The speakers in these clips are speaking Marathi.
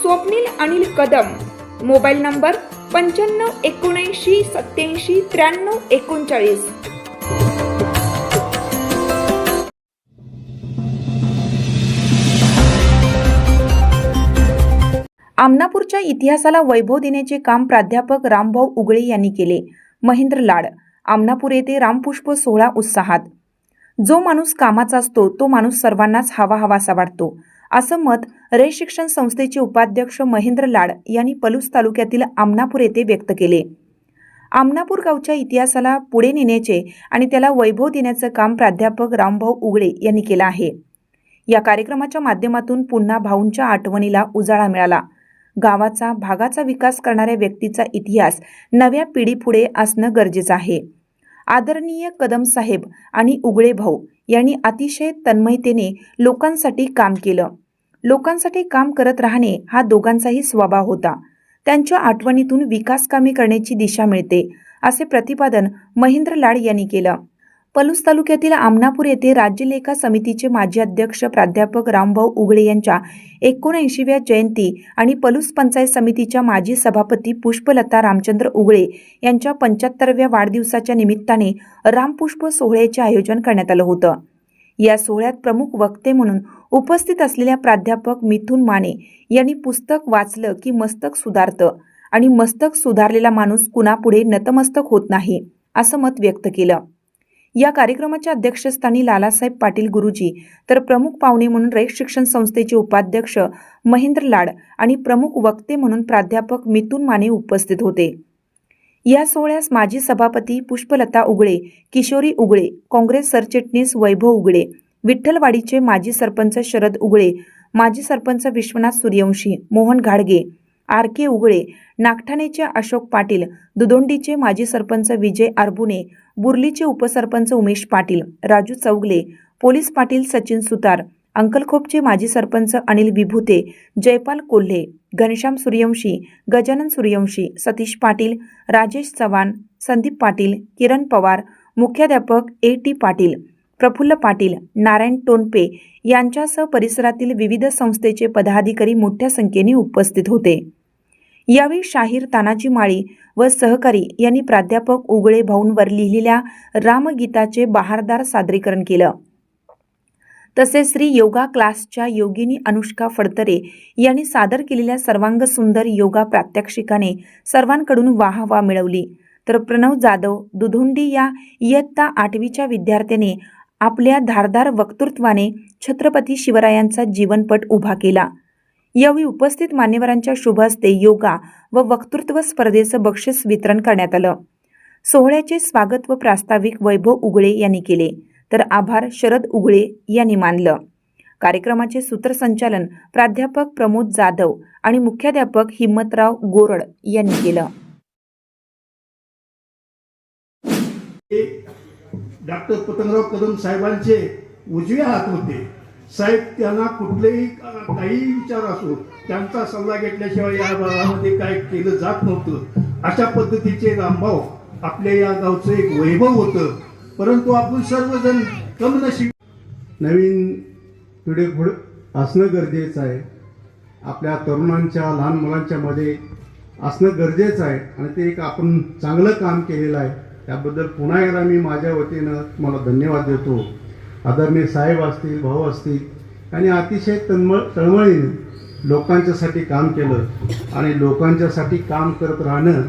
Swapnil Anil Kadam. Mobile number पंच्याण्णव एकोणऐंशी सत्याऐंशी त्र्याण्णव एकोणचाळीस. आमनापूरच्या इतिहासाला वैभव देण्याचे काम प्राध्यापक रामभाऊ उगळे यांनी केले. महेंद्र लाड आमनापूर येथे रामपुष्प सोहळा उत्साहात. जो माणूस कामाचा असतो तो माणूस सर्वांनाच हवा हवासा वाटतो. असं मत रे शिक्षण संस्थेचे उपाध्यक्ष महेंद्र लाड यांनी पलूस तालुक्यातील आमनापूर येथे व्यक्त केले. आमनापूर गावच्या इतिहासाला पुढे नेण्याचे आणि त्याला वैभव देण्याचं काम प्राध्यापक रामभाऊ उगळे यांनी केलं आहे. या कार्यक्रमाच्या माध्यमातून पुन्हा भाऊंच्या आठवणीला उजाळा मिळाला. गावाचा भागाचा विकास करणाऱ्या व्यक्तीचा इतिहास नव्या पिढीपुढे असणं गरजेचं आहे. आदरणीय कदम साहेब आणि उगळे भाऊ यांनी अतिशय तन्मयतेने लोकांसाठी काम केलं. लोकांसाठी काम करत राहणे हा दोघांचाही स्वभाव होता. त्यांच्या आठवणीतून विकास कामे करण्याची दिशा मिळते असे प्रतिपादन महेंद्र लाड यांनी केलं. पलूस तालुक्यातील आमनापूर येथे राज्य लेखा समितीचे माजी अध्यक्ष प्राध्यापक रामभाऊ उगळे यांच्या एकोणऐंशीव्या जयंती आणि पलूस पंचायत समितीच्या माजी सभापती पुष्पलता रामचंद्र उगळे यांच्या पंच्याहत्तरव्या वाढदिवसाच्या निमित्ताने रामपुष्प सोहळ्याचे आयोजन करण्यात आलं होतं. या सोहळ्यात प्रमुख वक्ते म्हणून उपस्थित असलेल्या प्राध्यापक मिथुन माने यांनी पुस्तक वाचलं की मस्तक सुधारतं आणि मस्तक सुधारलेला माणूस कुणापुढे नतमस्तक होत नाही असं मत व्यक्त केलं. या कार्यक्रमाच्या अध्यक्षस्थानी लालासाहेब पाटील गुरुजी तर प्रमुख पाहुणे म्हणून रेख शिक्षण संस्थेचे उपाध्यक्ष महेंद्र लाड आणि प्रमुख वक्ते म्हणून प्राध्यापक मिथुन माने उपस्थित होते. या सोहळ्यास माजी सभापती पुष्पलता उगळे किशोरी उगळे काँग्रेस सरचिटणीस वैभव उगळे विठ्ठलवाडीचे माजी सरपंच शरद उगळे माजी सरपंच विश्वनाथ सूर्यवंशी मोहन घाडगे आर के उगळे नागठाणेचे अशोक पाटील दुदोंडीचे माजी सरपंच विजय आरबुने बुर्लीचे उपसरपंच उमेश पाटील राजू चौगले पोलीस पाटील सचिन सुतार अंकलखोपचे माजी सरपंच अनिल विभूते जयपाल कोल्हे घनश्याम सूर्यवंशी गजानन सूर्यवंशी सतीश पाटील राजेश चव्हाण संदीप पाटील किरण पवार मुख्याध्यापक ए टी पाटील प्रफुल्ल पाटील नारायण टोनपे यांच्यासह परिसरातील विविध संस्थेचे पदाधिकारी मोठ्या संख्येने उपस्थित होते. यावेळी शाहीर तानाजी माळी व सहकारी यांनी प्राध्यापक उगळे भाऊंवर लिहिलेल्या रामगीताचे बहारदार सादरीकरण केलं. तसेच श्री योगा क्लासच्या योगिनी अनुष्का फडतरे यांनी सादर केलेल्या सर्वांग सुंदर योगा प्रात्यक्षिकाने सर्वांकडून वाहवा मिळवली. तर प्रणव जाधव दुधुंडी या इयत्ता आठवीच्या विद्यार्थ्याने आपल्या धारदार वक्तृत्वाने छत्रपती शिवरायांचा जीवनपट उभा केला. यावेळी उपस्थित मान्यवरांच्या शुभ हस्ते योगा व वक्तृत्व स्पर्धेचं बक्षीस वितरण करण्यात आलं. सोहळ्याचे स्वागत व प्रास्ताविक वैभव उगळे यांनी केले तर आभार शरद उगळे यांनी मानलं. कार्यक्रमाचे सूत्रसंचालन प्राध्यापक प्रमोद जाधव आणि मुख्याध्यापक हिम्मतराव गोरड यांनी केलं. डॉक्टर पतंगराव कदम साहेबांचे उजवे हात होते. साहेब त्यांना कुठलेही काही विचार असो त्यांचा सल्ला घेतल्याशिवाय या गावामध्ये काय केलं जात नव्हतं. अशा पद्धतीचे रामभाऊ आपल्या या गावचं एक वैभव होतं. परंतु आपण सर्वजण कम नशीब नवीन पिढी पुढे असणं गरजेचं आहे. आपल्या तरुणांच्या लहान मुलांच्या मध्ये असणं गरजेचं आहे आणि ते एक आपण चांगलं काम केलेलं आहे. त्याबद्दल पुन्हा एकदा मी माझ्या वतीनं तुम्हाला धन्यवाद देतो. आदरणीय साहेब असतील भाऊ असतील आणि अतिशय तन्मळ तळमळीने लोकांच्यासाठी काम केलं आणि लोकांच्यासाठी काम करत राहणं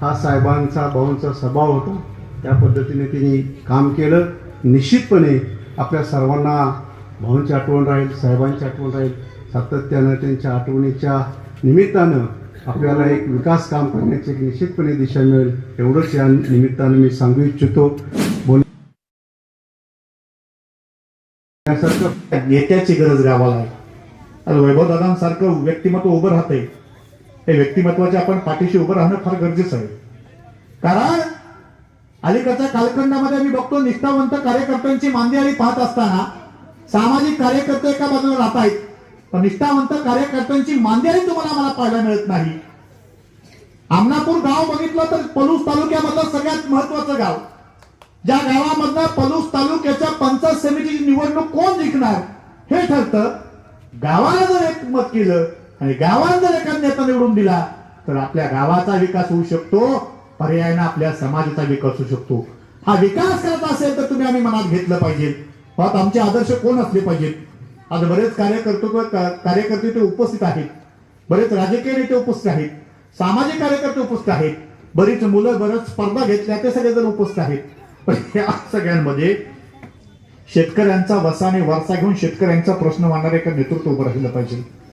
हा साहेबांचा भाऊंचा स्वभाव होता. त्या पद्धतीने त्यांनी काम केलं. निश्चितपणे आपल्या सर्वांना भाऊंची आठवण राहील साहेबांची आठवण राहील. सातत्यानं त्यांच्या आठवणीच्या निमित्तानं आपल्याला एक विकास काम करण्याची एक निश्चितपणे दिशा मिळेल. एवढंच या निमित्तानं मी सांगू इच्छितो. बोल त्यासारखं नेत्याची गरज गावाला आहे. आज वैभव दादांसारखं व्यक्तिमत्व उभं राहतंय. हे व्यक्तिमत्वाच्या आपण पाठीशी उभं राहणं फार गरजेचं आहे. कारण अलीकडच्या कालखंडामध्ये मी बघतो निष्ठावंत कार्यकर्त्यांची मांदियाळी पाहत असताना सामाजिक कार्यकर्ते एका बाजूला राहत आहेत. पण निष्ठावंत कार्यकर्त्यांची मांदियाळी तुम्हाला मला पाहायला मिळत नाही. आमनापूर गाव बघितलं तर पलूस तालुक्यामधलं सगळ्यात महत्वाचं गाव. ज्या गावामधनं पलूस तालुक्याच्या पंचायत समितीची निवडणूक कोण जिंकणार? हे ठरतं. गावाला जर एक मत केलं आणि गावाला जर एखादा नेता निवडून दिला तर आपल्या गावाचा विकास होऊ शकतो पर्यायानं आपल्या समाजाचा विकास होऊ शकतो. हा विकास करायचा असेल तर तुम्ही आम्ही मनात घेतलं पाहिजे. मग आमचे आदर्श कोण असले पाहिजेत? आज बरेच कार्यकर्तृत्व कार्यकर्ते ते उपस्थित आहेत. बरेच राजकीय नेते उपस्थित आहेत. सामाजिक कार्यकर्ते उपस्थित आहेत. बरीच मुलं बरंच स्पर्धा घेतल्या ते सगळेजण उपस्थित आहेत. पण या सगळ्यांमध्ये शेतकऱ्यांचा वसाने वारसा घेऊन शेतकऱ्यांचा प्रश्न मांडणारे एका नेतृत्व उभं राहिलं पाहिजे.